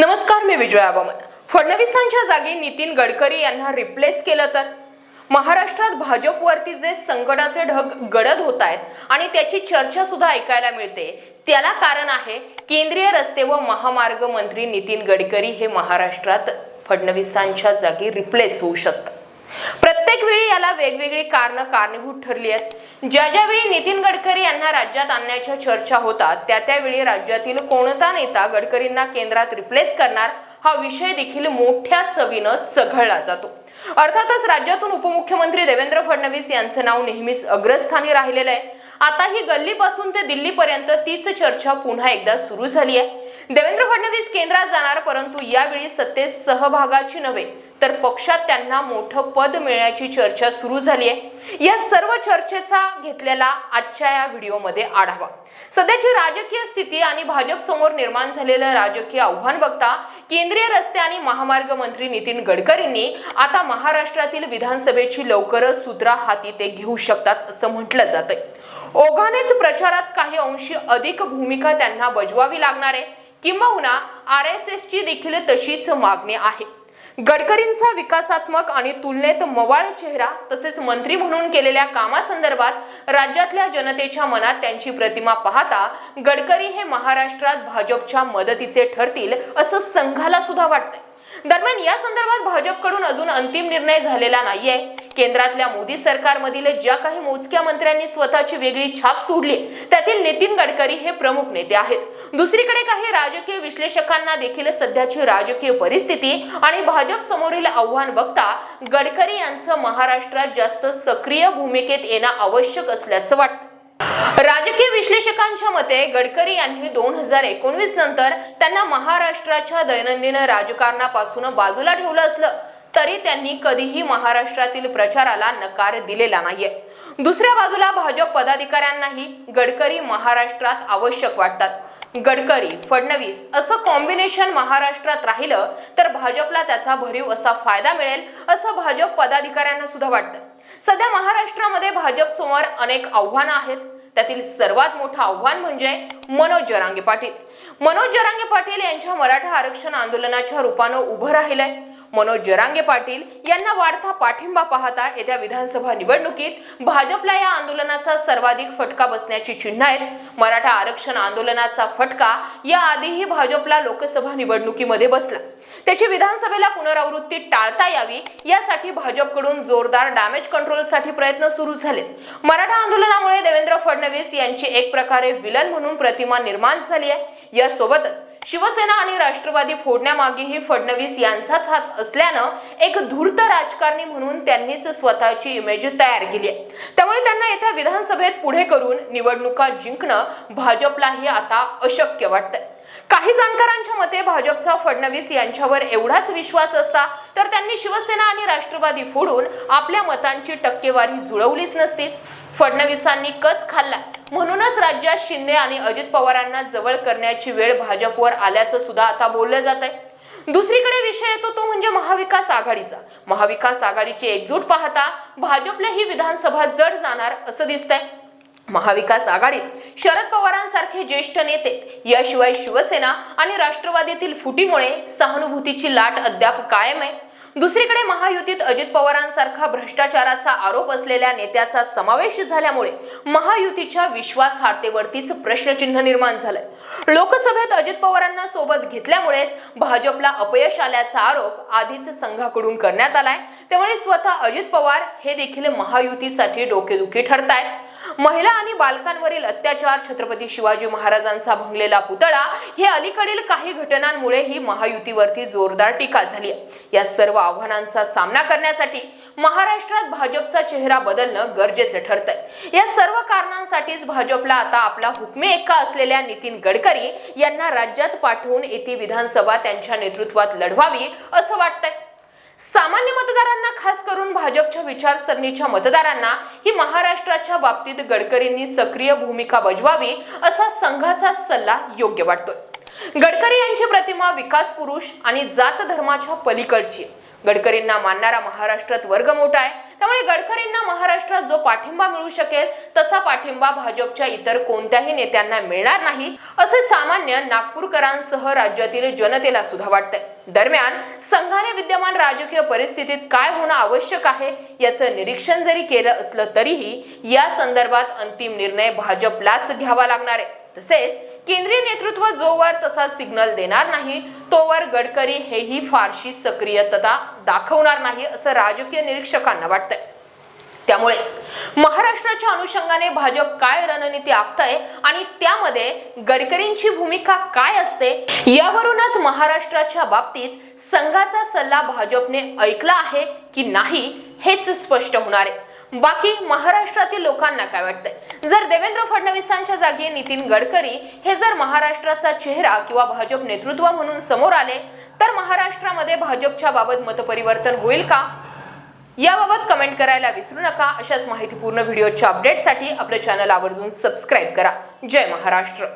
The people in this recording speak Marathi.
नमस्कार मी विजया बमन. फडणवीसांच्या जागी नितीन गडकरी यांना रिप्लेस केलं तर? महाराष्ट्रात भाजपवरती जे संकटाचे ढग गडद होत आहेत आणि त्याची चर्चा सुद्धा ऐकायला मिळते त्याला कारण आहे केंद्रीय रस्ते व महामार्ग मंत्री नितीन गडकरी हे महाराष्ट्रात फडणवीसांच्या जागी रिप्लेस होऊ शकतात. प्रत्येक वेळी याला वेगवेगळी कारणं कारणीभूत ठरली आहेत. ज्या ज्या वेळी नितीन गडकरी यांना राज्यात आणण्याच्या चर्चा होतात त्या त्यावेळी राज्यातील कोणता नेता गडकरींना केंद्रात रिप्लेस करणार हा विषय देखील मोठ्या चवीनं चघळला जातो. अर्थातच राज्यातून उपमुख्यमंत्री देवेंद्र फडणवीस यांचं नाव नेहमीच अग्रस्थानी राहिलेलं आहे. आता ही गल्लीपासून ते दिल्लीपर्यंत तीच चर्चा पुन्हा एकदा सुरू झाली आहे. देवेंद्र फडणवीस केंद्रात जाणार परंतु यावेळी सत्तेत सहभागाची नव्हे तर पक्षात त्यांना मोठं पद मिळण्याची चर्चा सुरू झाली आहे. या सर्व चर्चेचा घेतलेला आजच्या या व्हिडिओमध्ये आढावा. सध्याची राजकीय स्थिती आणि भाजप समोर निर्माण झालेलं राजकीय आव्हान बघता केंद्रीय रस्ते आणि महामार्ग मंत्री नितीन गडकरींनी आता महाराष्ट्रातील विधानसभेची लवकरच सूत्रा हाती ते घेऊ शकतात असं म्हटलं जातंय. ओघानेच प्रचारात काही अंशी अधिक भूमिका त्यांना बजवावी लागणार आहे. किंबहुना आर एस एस ची देखील तशीच मागणी आहे. गडकरींचा विकासात्मक आणि तुलनेत मवाळ चेहरा तसेच मंत्री म्हणून केलेल्या कामासंदर्भात राज्यातल्या जनतेच्या मनात त्यांची प्रतिमा पाहता गडकरी हे महाराष्ट्रात भाजपच्या मदतीचे ठरतील असं संघाला सुद्धा वाटतंय. दरम्यान या संदर्भात भाजपकडून अजून अंतिम निर्णय झालेला नाहीये. केंद्रातल्या मोदी सरकारमधील ज्या काही मोजक्या मंत्र्यांनी स्वतःची वेगळी छाप सोडली त्यातील नितीन गडकरी हे प्रमुख नेते आहेत. दुसरीकडे काही राजकीय विश्लेषकांना देखील सध्याची राजकीय परिस्थिती आणि भाजप समोरील आव्हान बघता गडकरी यांचं महाराष्ट्रात जास्त सक्रिय भूमिकेत येणं आवश्यक असल्याचं वाटतं. राजकीय विश्लेषकांच्या मते गडकरी यांनी दोन हजार एकोणवीस नंतर त्यांना महाराष्ट्राच्या दैनंदिन राजकारणापासून बाजूला ठेवलं असलं तरी त्यांनी कधीही महाराष्ट्रातील प्रचाराला नकार दिलेला नाहीये. दुसऱ्या बाजूला भाजप पदाधिकाऱ्यांनाही गडकरी महाराष्ट्रात आवश्यक वाटतात. गडकरी फडणवीस असं कॉम्बिनेशन महाराष्ट्रात राहिलं तर भाजपला त्याचा भरीव असा फायदा मिळेल असं भाजप पदाधिकाऱ्यांना सुद्धा वाटतं. सध्या महाराष्ट्रामध्ये भाजप समोर अनेक आव्हानं आहेत. त्यातील सर्वात मोठं आव्हान म्हणजे मनोज जरांगे पाटील. मनोज जरांगे पाटील यांच्या मराठा आरक्षण आंदोलनाच्या रूपानं उभं राहिलंय. मनोज जरांगे पाटील यांना वाढता पाठिंबा पाहता येत्या विधानसभा निवडणुकीत भाजपला या आंदोलनाचा सर्वाधिक फटका बसण्याची चिन्ह आहेत. मराठा आरक्षण आंदोलनाचा फटका या आधीही भाजपला लोकसभा निवडणुकीमध्ये बसला. त्याची विधानसभेला पुनरावृत्ती टाळता यावी यासाठी भाजपकडून जोरदार डॅमेज कंट्रोलसाठी प्रयत्न सुरू झालेत. मराठा आंदोलनामुळे देवेंद्र फडणवीस यांची एक प्रकारे विलन म्हणून प्रतिमा निर्माण झाली आहे. यासोबतच शिवसेना आणि राष्ट्रवादी फोडण्यामागेही फडणवीस यांचाच हात असल्यानं एक धूर्त राजकारणी म्हणून त्यांनीच स्वतःची इमेज तयार केली आहे. त्यामुळे त्यांना येत्या विधानसभेत पुढे करून निवडणुका जिंकणं भाजपलाही आता अशक्य वाटतंय. काही जाणकारांच्या मते भाजपचा फडणवीस यांच्यावर एवढाच विश्वास असता तर त्यांनी शिवसेना आणि राष्ट्रवादी फोडून आपल्या मतांची टक्केवारी जुळवलीच नसती. फडणवीसांनी कच खाल्ला म्हणूनच राज्यात शिंदे आणि अजित पवारांना जवळ करण्याची वेळ भाजपवर आल्याचं सुद्धा आता बोललं जात आहे दुसरीकडे विषय येतो तो म्हणजे महाविकास आघाडीचा. महाविकास आघाडीची एकजूट पाहता भाजपला ही विधानसभा जड जाणार असं दिसतंय. महाविकास आघाडीत शरद पवारांसारखे ज्येष्ठ नेते याशिवाय शिवसेना आणि राष्ट्रवादीतील फुटीमुळे सहानुभूतीची लाट अद्याप कायम आहे. दुसरीकडे महायुतीत अजित पवारांसारखा भ्रष्टाचाराचा आरोप असलेल्या नेत्याचा समावेश झाल्यामुळे महायुतीच्या विश्वासार्हतेवरतीच प्रश्नचिन्ह निर्माण झालंय. लोकसभेत अजित पवारांना सोबत घेतल्यामुळेच भाजपला अपयश आल्याचा आरोप आधीच संघाकडून करण्यात आलाय. त्यामुळे स्वतः अजित पवार हे देखील महायुतीसाठी डोकेदुखी ठरतायत. महिला आणि बालकांवरील अत्याचार छत्रपती शिवाजी महाराजांचा भंगलेला पुतळा हे अलीकडील काही घटनांमुळे ही महायुतीवरती जोरदार टीका झाली आहे या सर्व आव्हानांचा सामना करण्यासाठी महाराष्ट्रात भाजपचा चेहरा बदलणं गरजेचं ठरतंय. या सर्व कारणांसाठीच भाजपला आता आपला हुकमे एक्का असलेल्या नितीन गडकरी यांना राज्यात पाठवून येथे विधानसभा त्यांच्या नेतृत्वात लढवावी असं वाटतंय. सामान्य मतदारांना खास करून भाजपच्या विचारसरणीच्या मतदारांना ही महाराष्ट्राच्या बाबतीत गडकरींनी सक्रिय भूमिका बजवावी असा संघाचा सल्ला योग्य वाटतोय गडकरी यांची प्रतिमा विकास पुरुष आणि जात धर्माच्या पलीकडची आहे. गडकरींना मानणारा महाराष्ट्रात वर्ग मोठा आहे. त्यामुळे गडकरींना महाराष्ट्रात जो पाठिंबा मिळू शकेल तसा पाठिंबा भाजपच्या इतर कोणत्याही नेत्यांना मिळणार नाही असे सामान्य नागपूरकरांसह राज्यातील जनतेला सुद्धा वाटतंय. दरम्यान संघाने विद्यमान राजकीय परिस्थितीत काय होणं आवश्यक आहे याचं निरीक्षण जरी केलं असलं तरीही या संदर्भात अंतिम निर्णय भाजपलाच घ्यावा लागणार आहे. तसेच केंद्रीय नेतृत्व जोवर तसा सिग्नल देणार नाही तोवर गडकरी हेही फारशी सक्रियता दाखवणार नाही असं राजकीय निरीक्षकांना वाटतंय. त्यामुळेच महाराष्ट्राच्या अनुषंगाने भाजप काय रणनीती आखतंय आणि त्यामध्ये गडकरींची भूमिका काय असते यावरूनच महाराष्ट्राच्या बाबतीत संघाचा सल्ला भाजपने ऐकला आहे की नाही हेच स्पष्ट होणार आहे. बाकी महाराष्ट्रातील लोकांना काय वाटतंय? जर देवेंद्र फडणवीसांच्या जागी नितीन गडकरी हे जर महाराष्ट्राचा चेहरा किंवा भाजप नेतृत्व म्हणून समोर आले तर महाराष्ट्रामध्ये भाजपच्या बाबत मतपरिवर्तन होईल का? याबाबत कमेंट करायला विसरू नका. अशाच माहितीपूर्ण व्हिडिओच्या अपडेटसाठी आपलं चॅनल आवर्जून सबस्क्राईब करा. जय महाराष्ट्र.